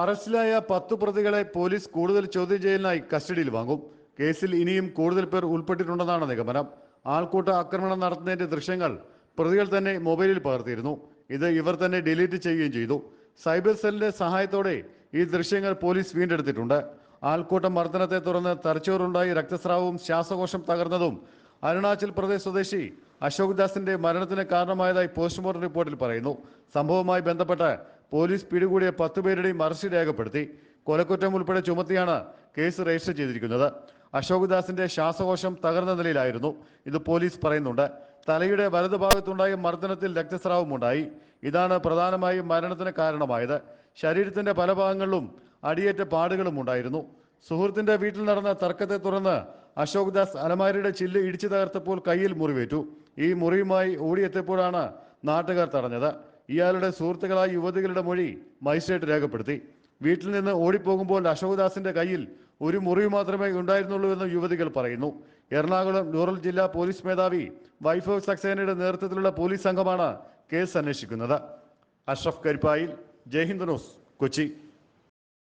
അറസ്റ്റിലായ പത്തു പ്രതികളെ പോലീസ് കൂടുതൽ ചോദ്യം ചെയ്യലിനായി കസ്റ്റഡിയിൽ വാങ്ങും. കേസിൽ ഇനിയും കൂടുതൽ പേർ ഉൾപ്പെട്ടിട്ടുണ്ടെന്നാണ് നിഗമനം. ആൾക്കൂട്ട ആക്രമണം നടത്തുന്നതിന്റെ ദൃശ്യങ്ങൾ പ്രതികൾ തന്നെ മൊബൈലിൽ പകർത്തിയിരുന്നു. ഇത് ഇവർ തന്നെ ഡിലീറ്റ് ചെയ്യുകയും ചെയ്തു. സൈബർ സെല്ലിന്റെ സഹായത്തോടെ ഈ ദൃശ്യങ്ങൾ പോലീസ് വീണ്ടെടുത്തിട്ടുണ്ട്. ആൾക്കൂട്ട മർദ്ദനത്തെ തുടർന്ന് തലച്ചോറുണ്ടായി രക്തസ്രാവവും ശ്വാസകോശം തകർന്നതും അരുണാചൽ പ്രദേശ് സ്വദേശി അശോക് ദാസിന്റെ മരണത്തിന് കാരണമായതായി പോസ്റ്റ്മോർട്ടം റിപ്പോർട്ടിൽ പറയുന്നു. സംഭവവുമായി ബന്ധപ്പെട്ട് പോലീസ് പിടികൂടിയ പത്ത് പേരുടെയും അറസ്റ്റ് രേഖപ്പെടുത്തി. കൊലക്കുറ്റം ഉൾപ്പെടെ ചുമത്തിയാണ് കേസ് രജിസ്റ്റർ ചെയ്തിരിക്കുന്നത്. അശോക് ദാസിന്റെ ശ്വാസകോശം തകർന്ന നിലയിലായിരുന്നു. ഇത് പോലീസ് പറയുന്നുണ്ട്. തലയുടെ വലതുഭാഗത്തുണ്ടായ മർദ്ദനത്തിൽ രക്തസ്രാവം ഉണ്ടായി. ഇതാണ് പ്രധാനമായും മരണത്തിന് കാരണമായത്. ശരീരത്തിന്റെ പല ഭാഗങ്ങളിലും അടിയേറ്റ പാടുകളും ഉണ്ടായിരുന്നു. സുഹൃത്തിന്റെ വീട്ടിൽ നടന്ന തർക്കത്തെ തുടർന്ന് അശോക് ദാസ് അലമാരിയുടെ ചില്ല് ഇടിച്ചു തകർത്തപ്പോൾ കയ്യിൽ മുറിവേറ്റു. ഈ മുറിയുമായി ഓടിയെത്തിയപ്പോഴാണ് നാട്ടുകാർ തടഞ്ഞത്. ഇയാളുടെ സുഹൃത്തുക്കളായ യുവതികളുടെ മൊഴി മജിസ്ട്രേറ്റ് രേഖപ്പെടുത്തി. വീട്ടിൽ നിന്ന് ഓടിപ്പോകുമ്പോൾ അശോകദാസിന്റെ കയ്യിൽ ഒരു മുറി മാത്രമേ ഉണ്ടായിരുന്നുള്ളൂ എന്ന് യുവതികൾ പറയുന്നു. എറണാകുളം റൂറൽ ജില്ലാ പോലീസ് മേധാവി വൈഭവ് സക്സേനയുടെ നേതൃത്വത്തിലുള്ള പോലീസ് സംഘമാണ് കേസ് അന്വേഷിക്കുന്നത്. അഷ്റഫ് കരിപ്പായിൽ ജയ്ഹിന്ദ് ന്യൂസ് കൊച്ചി.